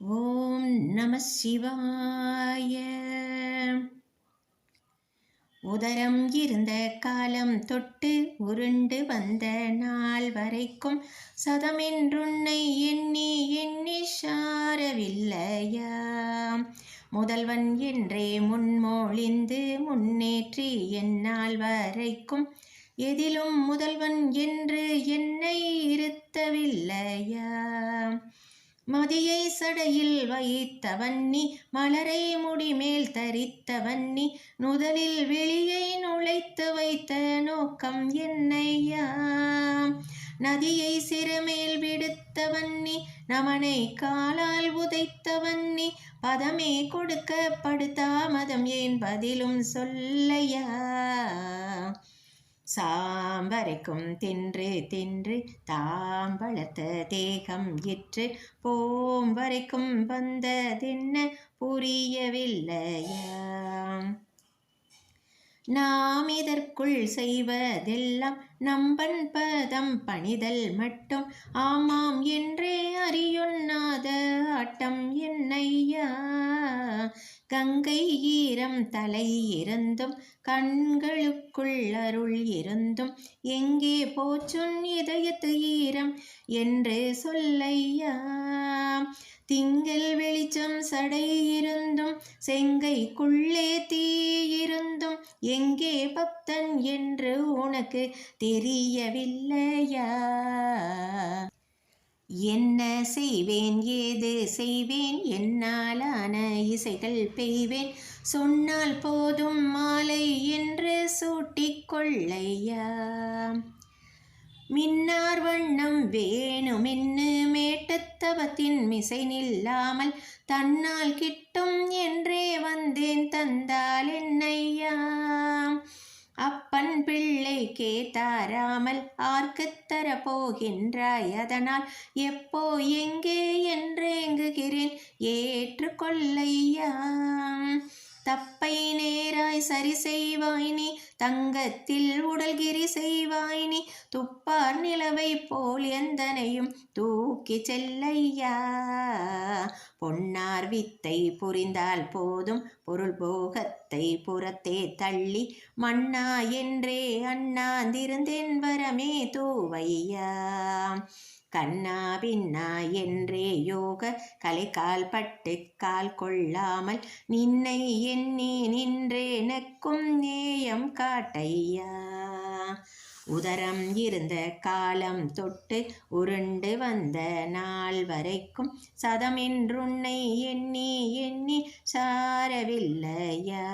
ஓம் நம சிவாய. உதரம் இருந்த காலம் தொட்டு உருண்டு வந்த நாள் வரைக்கும் சதமென்றுன்னை எண்ணி எண்ணி சாரவில்லையா? முதல்வன் என்றே முன்மொழிந்து முன்னேற்றி என்னால் வரைக்கும் எதிலும் முதல்வன் என்று என்னை இருத்தவில்லையா? மதியை சடையில் வைத்தவன்னி மலரை முடிமேல் மேல் தரித்தவன்னி நுதலில் வெளியை நுழைத்து வைத்த நோக்கம் என்னையா? நதியை சிறமேல் விடுத்த வன்னி நமனை காலால் உதைத்த வன்னி பதமே கொடுக்க படுத்தாமதம் ஏன் பதிலும் சொல்லையா? சா தாம்பரைக்கும் தின்று தின்று தாம்பளத்த தேகம் இற்று போம் வரைக்கும் வந்ததென்ன புரியவில்லையா? நாம் இதற்குள் செய்வதெல்லாம் நம்பன் பதம் பணிதல் மட்டும். ஆமாம் என்றே அறியுண்ணாத ஆட்டம் என்னையா? கங்கை ஈரம் தலை இருந்தும் கண்களுக்குள் அருள் இருந்தும் எங்கே போச்சுன் இதயத்து ஈரம் என்று சொல்லையா? திங்கள் வெளிச்சம் சடை இருந்தும் செங்கைக்குள்ளே தீ இருந்தும் எங்கே பக்தன் என்று உனக்கு தெரியவில்லையா? என்ன செய்வேன் ஏது செய்வேன்? என்னாலான இசைகள் பெய்வேன். சொன்னால் போதும் மாலை என்று சூட்டிக்கொள்ளையா? மின்னார் வண்ணம் வேணுமென்னு மேட்டுத்தவத்தின் மிசை நில்லாமல் தன்னால் கிட்டும் பிள்ளை கேட்டாராமல் ஆர்க்குத்தர போகின்றாய் அதனால் எப்போ எங்கே என்றேங்குகிறேன். ஏற்றுக்கொள்ளையா தப்பை நே சரி செய்வாய் நீ தங்கத்தில் உடல்கிரி செய்வாய் நீ துப்பார் நிலவை போல் எந்தனையும் தூக்கி செல்லையா? பொன்னார் வித்தை புரிந்தால் போதும் பொருள் போகத்தை புறத்தே தள்ளி மண்ணா என்றே அண்ணாந்திருந்தேன் வரமே தூவையா? கண்ணா பின்னா என்றே யோக கலைக்கால் பட்டு கால் கொள்ளாமல் நின்னை எண்ணி நின்றே நக்கும் நேயம் காட்டையா? உதரம் இருந்த காலம் தொட்டு உருண்டு வந்த நாள் வரைக்கும் சதமென்றுன்னை எண்ணி எண்ணி சாரவில்லையா?